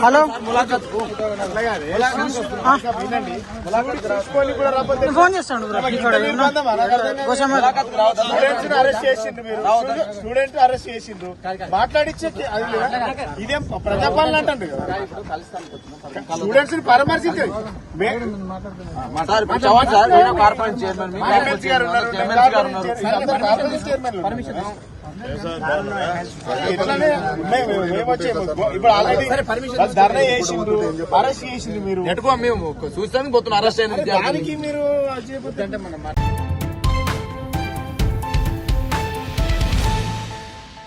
Hello. Phone చేస్తాడు student arrest చేసిండ్రు మాట్లాడిచ్చే? ఇదేం ప్రజాపాలన కదా. స్టూడెంట్స్ని పరామర్శించారు చైర్మన్ మీ ఎమ్మెల్సీ గారు ఉన్నారు. ఎమ్మెల్సీ గారు ఉన్నారు. ధర్నా చేసిండ్రు. అరెస్ట్ చేసిండ్రు మీరు. ఎట్టుకో మేము చూస్తానికి పోతున్నాం. అరెస్ట్ అయిన దానికి మీరు